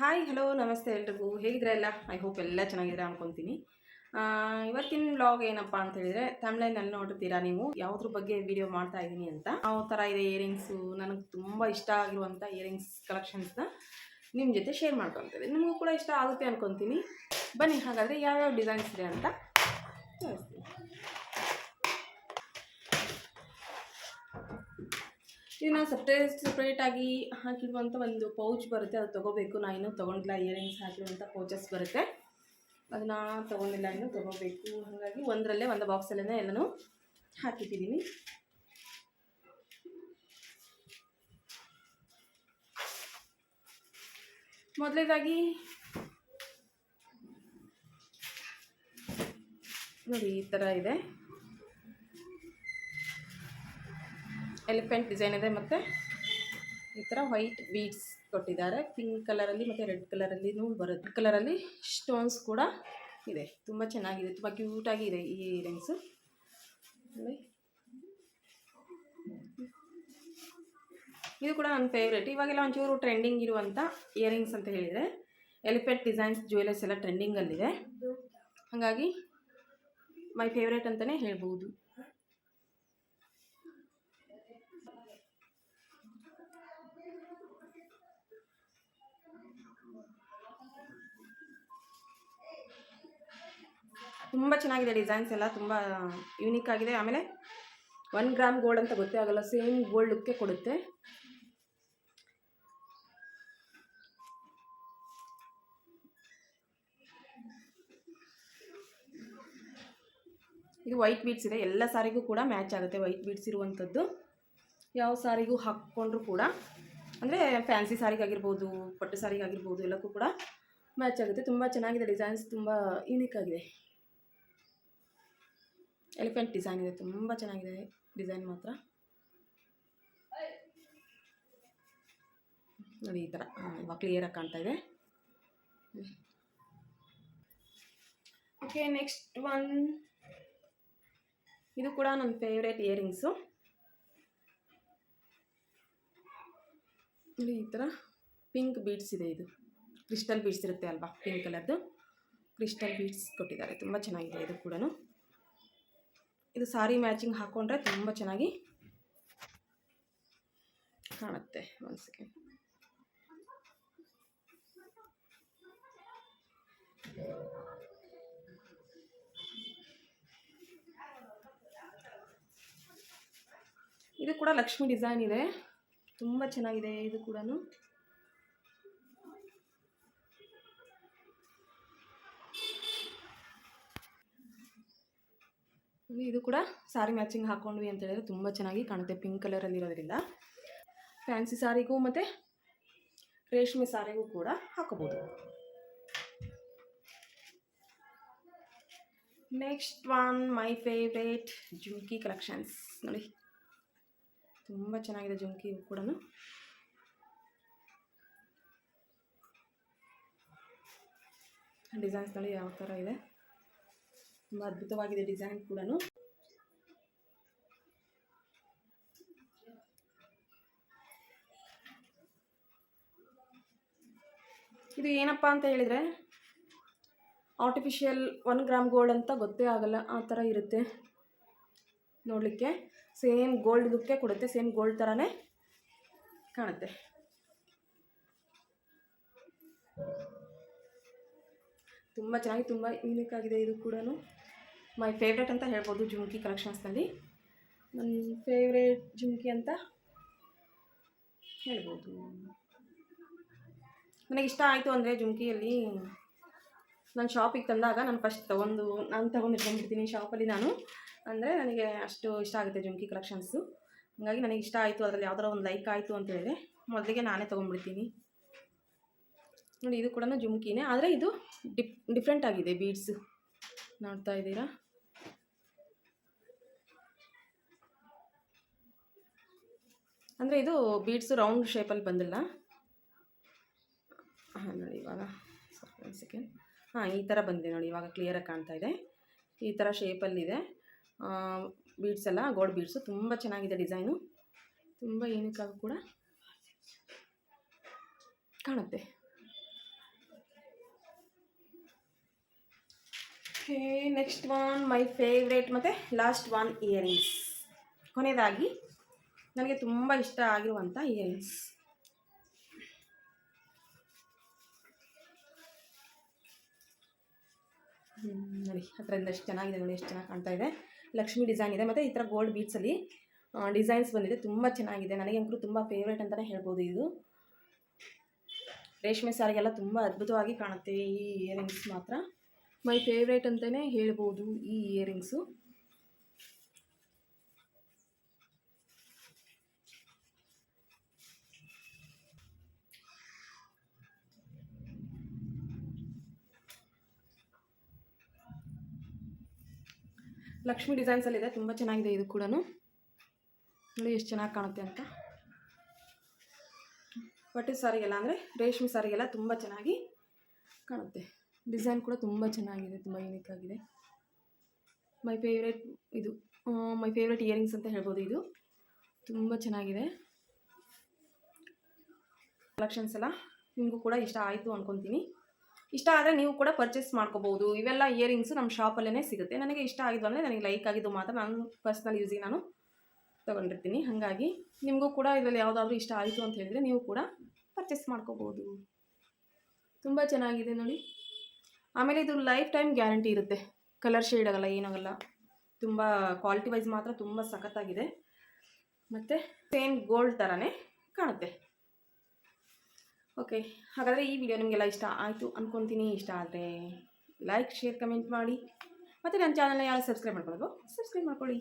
Hi hello ನಮಸ್ತೆ ಎಲ್ರಿಗೂ. ಹೇಗಿದ್ರೆ ಎಲ್ಲ? ಐ ಹೋಪ್ ಎಲ್ಲ ಚೆನ್ನಾಗಿದ್ರೆ ಅನ್ಕೊತೀನಿ. ಇವತ್ತಿನ ಬ್ಲಾಗ್ ಏನಪ್ಪ ಅಂತ ಹೇಳಿದ್ರೆ ತಮಿಳಲ್ಲಿ ನೋಡಿರ್ತೀರಾ ನೀವು? ಯಾವುದ್ರ ಬಗ್ಗೆ ವಿಡಿಯೋ ಮಾಡ್ತಾ ಇದ್ದೀನಿ ಅಂತ. ಯಾವ ಥರ ಇದೆ ಇಯರಿಂಗ್ಸು ನನಗೆ ತುಂಬ ಇಷ್ಟ ಆಗಿರುವಂಥ ಇಯರಿಂಗ್ಸ್ ಕಲೆಕ್ಷನ್ಸ್ನ ನಿಮ್ಮ ಜೊತೆ ಶೇರ್ ಮಾಡ್ಕೊತಿದ್ದೆ ನಿಮಗೂ ಕೂಡ ಇಷ್ಟ ಆಗುತ್ತೆ ಅನ್ಕೊತೀನಿ. ಬನ್ನಿ, ಹಾಗಾದರೆ ಯಾವ್ಯಾವ ಡಿಸೈನ್ಸ್ ಇದೆ ಅಂತ. ಇದನ್ನ ಸಪ್ರೇಟ್ ಸಪ್ರೇಟಾಗಿ ಹಾಕಿರುವಂಥ ಒಂದು ಪೌಚ್ ಬರುತ್ತೆ. ಅದು ತೊಗೋಬೇಕು. ನಾನು ಇನ್ನೂ ತೊಗೊಂಡಿಲ್ಲ. ಇಯರಿಂಗ್ಸ್ ಹಾಕಿರುವಂಥ ಪೌಚಸ್ ಬರುತ್ತೆ. ಅದನ್ನು ತೊಗೊಂಡಿಲ್ಲ, ಇನ್ನೂ ತೊಗೋಬೇಕು. ಹಾಗಾಗಿ ಒಂದರಲ್ಲೇ, ಒಂದು ಬಾಕ್ಸಲ್ಲೇ ಎಲ್ಲನೂ ಹಾಕಿಟ್ಟಿದ್ದೀನಿ ಮೊದಲೇದಾಗಿ ನೋಡಿ, ಈ ಥರ ಇದೆ. ಎಲಿಫೆಂಟ್ ಡಿಸೈನ್ ಇದೆ ಮತ್ತು ಈ ಥರ ವೈಟ್ ಬೀಡ್ಸ್ ಕೊಟ್ಟಿದ್ದಾರೆ. ಪಿಂಕ್ ಕಲರಲ್ಲಿ ಮತ್ತು ರೆಡ್ ಕಲರಲ್ಲಿನೂ ಬರುತ್ತೆ. ರೆಡ್ ಕಲರಲ್ಲಿ ಸ್ಟೋನ್ಸ್ ಕೂಡ ಇದೆ. ತುಂಬ ಚೆನ್ನಾಗಿದೆ. ತುಂಬ ಕ್ಯೂಟಾಗಿ ಇದೆ ಈ ಇಯರಿಂಗ್ಸು ಇದು ಕೂಡ ನನ್ನ ಫೇವ್ರೇಟ್ ಇವಾಗೆಲ್ಲ ಒಂಚೂರು ಟ್ರೆಂಡಿಂಗ್ ಇರುವಂಥ ಇಯರಿಂಗ್ಸ್ ಅಂತ ಹೇಳಿದರೆ ಎಲಿಫೆಂಟ್ ಡಿಸೈನ್ಸ್ ಜ್ಯುವೆಲರ್ಸ್ ಎಲ್ಲ ಟ್ರೆಂಡಿಂಗಲ್ಲಿದೆ ಹಾಗಾಗಿ ಮೈ ಫೇವ್ರೇಟ್ ಅಂತಲೇ ಹೇಳ್ಬೋದು ತುಂಬ ಚೆನ್ನಾಗಿದೆ ಡಿಸೈನ್ಸ್ ಎಲ್ಲ, ತುಂಬ ಯೂನಿಕ್ ಆಗಿದೆ. ಆಮೇಲೆ ಒನ್ ಗ್ರಾಮ್ ಗೋಲ್ಡ್ ಅಂತ ಗೊತ್ತೇ ಆಗಲ್ಲ ಸೇಮ್ ಗೋಲ್ಡ್ ಲುಕ್ಕೆ ಕೊಡುತ್ತೆ. ಇದು ವೈಟ್ ಬೀಡ್ಸ್ ಇದೆ. ಎಲ್ಲ ಸಾರಿಗೂ ಕೂಡ ಮ್ಯಾಚ್ ಆಗುತ್ತೆ ವೈಟ್ ಬೀಡ್ಸ್ ಇರುವಂಥದ್ದು. ಯಾವ ಸಾರಿಗೂ ಹಾಕ್ಕೊಂಡ್ರು ಕೂಡ, ಅಂದರೆ ಫ್ಯಾನ್ಸಿ ಸಾರಿಗಾಗಿರ್ಬೋದು, ಪಟ್ಟು ಸಾರಿಗಾಗಿರ್ಬೋದು, ಎಲ್ಲಕ್ಕೂ ಕೂಡ ಮ್ಯಾಚ್ ಆಗುತ್ತೆ. ತುಂಬ ಚೆನ್ನಾಗಿದೆ ಡಿಸೈನ್ಸ್, ತುಂಬ ಯೂನಿಕ್ ಆಗಿದೆ. ಎಲಿಫೆಂಟ್ ಡಿಸೈನ್ ಇದೆ, ತುಂಬ ಚೆನ್ನಾಗಿದೆ ಡಿಸೈನ್ ಮಾತ್ರ. ನೋಡಿ ಈ ಥರ ಇವಾಗ ಕ್ಲಿಯರಾಗಿ ಕಾಣ್ತಾ ಇದೆ. ಓಕೆ ನೆಕ್ಸ್ಟ್ ಒನ್ ಇದು ಕೂಡ ನನ್ನ ಫೇವ್ರೇಟ್ ಇಯರಿಂಗ್ಸು ನೋಡಿ ಈ ಥರ ಪಿಂಕ್ ಬೀಡ್ಸ್ ಇದೆ ಇದು. ಕ್ರಿಸ್ಟಲ್ ಬೀಡ್ಸ್ ಇರುತ್ತೆ ಅಲ್ವಾ ಪಿಂಕ್ ಕಲರ್ದು ಕ್ರಿಸ್ಟಲ್ ಬೀಡ್ಸ್ ಕೊಟ್ಟಿದ್ದಾರೆ, ತುಂಬ ಚೆನ್ನಾಗಿದೆ ಇದು ಕೂಡ ಇದು ಸಾರಿ ಮ್ಯಾಚಿಂಗ್ ಹಾಕ್ಕೊಂಡ್ರೆ ತುಂಬ ಚೆನ್ನಾಗಿ ಕಾಣುತ್ತೆ ಒಂದು ಸೆಕೆಂಡ್ ಇದು ಕೂಡ ಲಕ್ಷ್ಮಿ ಡಿಸೈನ್ ಇದೆ. ತುಂಬ ಚೆನ್ನಾಗಿದೆ ಇದು ಕೂಡ ಇದು ಕೂಡ ಸಾರಿ ಮ್ಯಾಚಿಂಗ್ ಹಾಕೊಂಡ್ವಿ ಅಂತ ಹೇಳಿದ್ರೆ ತುಂಬ ಚೆನ್ನಾಗಿ ಕಾಣುತ್ತೆ ಪಿಂಕ್ ಕಲರಲ್ಲಿ ಇರೋದ್ರಿಂದ. ಫ್ಯಾನ್ಸಿ ಸಾರಿಗೂ ಮತ್ತು ರೇಷ್ಮೆ ಸಾರಿಗೂ ಕೂಡ ಹಾಕಬಹುದು. Next one my favourite jhumki collections ನೋಡಿ. ತುಂಬ ಚೆನ್ನಾಗಿದೆ ಜುಮ್ಕಿ ಕೂಡ ಡಿಸೈನ್ಸ್ ನೋಡಿ ಯಾವ ಥರ ಇದೆ. ತುಂಬ ಅದ್ಭುತವಾಗಿದೆ ಡಿಸೈನ್ ಕೂಡ ಇದು ಏನಪ್ಪ ಅಂತ ಹೇಳಿದರೆ ಆರ್ಟಿಫಿಷಿಯಲ್ ಒನ್ ಗ್ರಾಮ್ ಗೋಲ್ಡ್ ಅಂತ ಗೊತ್ತೇ ಆಗಲ್ಲ, ಆ ಥರ ಇರುತ್ತೆ. ನೋಡಲಿಕ್ಕೆ ಸೇಮ್ ಗೋಲ್ಡ್ ಲುಕ್ಕೆ ಕೊಡುತ್ತೆ ಸೇಮ್ ಗೋಲ್ಡ್ ಥರನೇ ಕಾಣುತ್ತೆ. ತುಂಬ ಚೆನ್ನಾಗಿ, ತುಂಬ ಯೂನಿಕ್ ಆಗಿದೆ ಇದು ಕೂಡ ಮೈ ಫೇವ್ರೇಟ್ ಅಂತ ಹೇಳ್ಬೋದು ಜುಮ್ಕಿ ಕಲೆಕ್ಷನ್ಸ್ನಲ್ಲಿ ನನ್ನ ಫೇವ್ರೇಟ್ ಜುಮ್ಕಿ ಅಂತ ಹೇಳ್ಬೋದು. ನನಗೆ ಇಷ್ಟ ಆಯಿತು ಅಂದರೆ ಜುಮ್ಕಿಯಲ್ಲಿ ನಾನು ಶಾಪಿಗೆ ತಂದಾಗ ನಾನು ಫಸ್ಟ್ ತೊಗೊಂಡು ನಾನು ತೊಗೊಂಡು ಇಟ್ಕೊಂಡಿರ್ತೀನಿ ಶಾಪಲ್ಲಿ ನಾನು. ಅಂದರೆ ನನಗೆ ಅಷ್ಟು ಇಷ್ಟ ಆಗುತ್ತೆ ಜುಮ್ಕಿ ಕಲೆಕ್ಷನ್ಸು ಹಾಗಾಗಿ ನನಗೆ ಇಷ್ಟ ಆಯಿತು ಅದರಲ್ಲಿ ಯಾವ್ದಾರ ಒಂದು ಲೈಕ್ ಆಯಿತು ಅಂತ ಹೇಳಿದ್ರೆ ಮೊದಲಿಗೆ ನಾನೇ ತೊಗೊಂಡ್ಬಿಡ್ತೀನಿ. ನೋಡಿ ಇದು ಕೂಡ ಜುಮ್ಕಿನೇ. ಆದರೆ ಇದು ಡಿಫ್ ಡಿಫ್ರೆಂಟ್ ಆಗಿದೆ ಬೀಡ್ಸು ನೋಡ್ತಾ ಇದ್ದೀರಾ? ಅಂದರೆ ಇದು ಬೀಡ್ಸು ರೌಂಡ್ ಶೇಪಲ್ಲಿ ಬಂದಿಲ್ಲ. ಹಾಂ, ನೋಡಿ ಇವಾಗ. ಒಂದು ಸೆಕೆಂಡ್ ಹಾಂ, ಈ ಥರ ಬಂದಿದೆ ನೋಡಿ, ಇವಾಗ ಕ್ಲಿಯರಾಗಿ ಕಾಣ್ತಾ ಇದೆ. ಈ ಥರ ಶೇಪಲ್ಲಿದೆ ಬೀಡ್ಸ್ ಎಲ್ಲ ಗೋಲ್ಡ್ ಬೀಡ್ಸು ತುಂಬ ಚೆನ್ನಾಗಿದೆ ಡಿಸೈನು ತುಂಬ ಏನಕ್ಕಾಗ ಕೂಡ ಕಾಣುತ್ತೆ. Okay next one my favourite ಮತ್ತು ಲಾಸ್ಟ್ ಒನ್ ಇಯರಿಂಗ್ಸ್ ಕೊನೆಯದಾಗಿ ನನಗೆ ತುಂಬ ಇಷ್ಟ ಆಗಿರುವಂಥ ಇಯರಿಂಗ್ಸ್ ನೋಡಿ ಹತ್ರದಿಂದ ಎಷ್ಟು ಚೆನ್ನಾಗಿದೆ ನೋಡಿ, ಎಷ್ಟು ಚೆನ್ನಾಗಿ ಕಾಣ್ತಾ ಇದೆ. ಲಕ್ಷ್ಮಿ ಡಿಸೈನ್ ಇದೆ, ಮತ್ತು ಈ ಥರ ಗೋಲ್ಡ್ ಬೀಟ್ಸಲ್ಲಿ ಡಿಸೈನ್ಸ್ ಬಂದಿದೆ, ತುಂಬ ಚೆನ್ನಾಗಿದೆ. ನನಗೆ ಅಂತೂ ತುಂಬ ಫೇವ್ರೇಟ್ ಅಂತಲೇ ಹೇಳ್ಬೋದು ಇದು. ರೇಷ್ಮೆ ಸಾರಿಗೆಲ್ಲ ತುಂಬ ಅದ್ಭುತವಾಗಿ ಕಾಣುತ್ತೆ ಈ ಇಯರಿಂಗ್ಸ್ ಮಾತ್ರ. ಮೈ ಫೇವ್ರೇಟ್ ಅಂತಲೇ ಹೇಳ್ಬೋದು ಈ ಇಯರಿಂಗ್ಸು ಲಕ್ಷ್ಮಿ ಡಿಸೈನ್ಸಲ್ಲಿದೆ ತುಂಬ ಚೆನ್ನಾಗಿದೆ ಇದು ಕೂಡ ನೋಡಿ ಎಷ್ಟು ಚೆನ್ನಾಗಿ ಕಾಣುತ್ತೆ ಅಂತ. ಬಟ್ಟೆ ಸಾರಿಗೆಲ್ಲ ಅಂದರೆ ರೇಷ್ಮೆ ಸಾರಿಗೆಲ್ಲ ತುಂಬ ಚೆನ್ನಾಗಿ ಕಾಣುತ್ತೆ. ಡಿಸೈನ್ ಕೂಡ ತುಂಬ ಚೆನ್ನಾಗಿದೆ, ತುಂಬ ಯೂನಿಕ್ ಆಗಿದೆ. ಮೈ ಫೇವ್ರೇಟ್ ಇದು ಮೈ ಫೇವ್ರೇಟ್ ಇಯರಿಂಗ್ಸ್ ಅಂತ ಹೇಳ್ಬೋದು ಇದು. ತುಂಬ ಚೆನ್ನಾಗಿದೆ. ಕಲೆಕ್ಷನ್ಸ್ ಎಲ್ಲ ನಿಮಗೂ ಕೂಡ ಇಷ್ಟ ಆಯಿತು ಅಂದ್ಕೊತೀನಿ ಇಷ್ಟ ಆದರೆ ನೀವು ಕೂಡ ಪರ್ಚೇಸ್ ಮಾಡ್ಕೋಬೋದು ಇವೆಲ್ಲ ಇಯರಿಂಗ್ಸು ನಮ್ಮ ಶಾಪಲ್ಲೇ ಸಿಗುತ್ತೆ. ನನಗೆ ಇಷ್ಟ ಆಗಿದ್ದು ಅಂದರೆ ನನಗೆ ಲೈಕ್ ಆಗಿದ್ದು ಮಾತ್ರ ನಾನು ಪರ್ಸ್ನಲ್ ಯೂಸಿಗೆ ನಾನು ತಗೊಂಡಿರ್ತೀನಿ. ಹಾಗಾಗಿ ನಿಮಗೂ ಕೂಡ ಇದರಲ್ಲಿ ಯಾವುದಾದ್ರೂ ಇಷ್ಟ ಆಯಿತು ಅಂತ ಹೇಳಿದರೆ ನೀವು ಕೂಡ ಪರ್ಚೇಸ್ ಮಾಡ್ಕೋಬೋದು ತುಂಬ ಚೆನ್ನಾಗಿದೆ ನೋಡಿ. ಆಮೇಲೆ ಇದು ಲೈಫ್ ಟೈಮ್ ಗ್ಯಾರಂಟಿ ಇರುತ್ತೆ. ಕಲರ್ ಶೇಡ್ ಆಗಲ್ಲ ಏನಾಗಲ್ಲ ತುಂಬ ಕ್ವಾಲಿಟಿ ವೈಸ್ ಮಾತ್ರ ತುಂಬ ಸಖತ್ತಾಗಿದೆ. ಮತ್ತು ಸೇಮ್ ಗೋಲ್ಡ್ ಥರನೇ ಕಾಣುತ್ತೆ. ಓಕೆ, ಹಾಗಾದರೆ ಈ ವಿಡಿಯೋ ನಿಮಗೆಲ್ಲ ಇಷ್ಟ ಆಯಿತು ಅಂದ್ಕೊತೀನಿ ಇಷ್ಟ ಆದರೆ ಲೈಕ್ ಶೇರ್ ಕಮೆಂಟ್ ಮಾಡಿ. ಮತ್ತು ನನ್ನ ಚಾನಲ್ನ ಯಾರು ಸಬ್ಸ್ಕ್ರೈಬ್ ಮಾಡ್ಕೊಳ್ಳೋದು ಸಬ್ಸ್ಕ್ರೈಬ್ ಮಾಡ್ಕೊಳ್ಳಿ.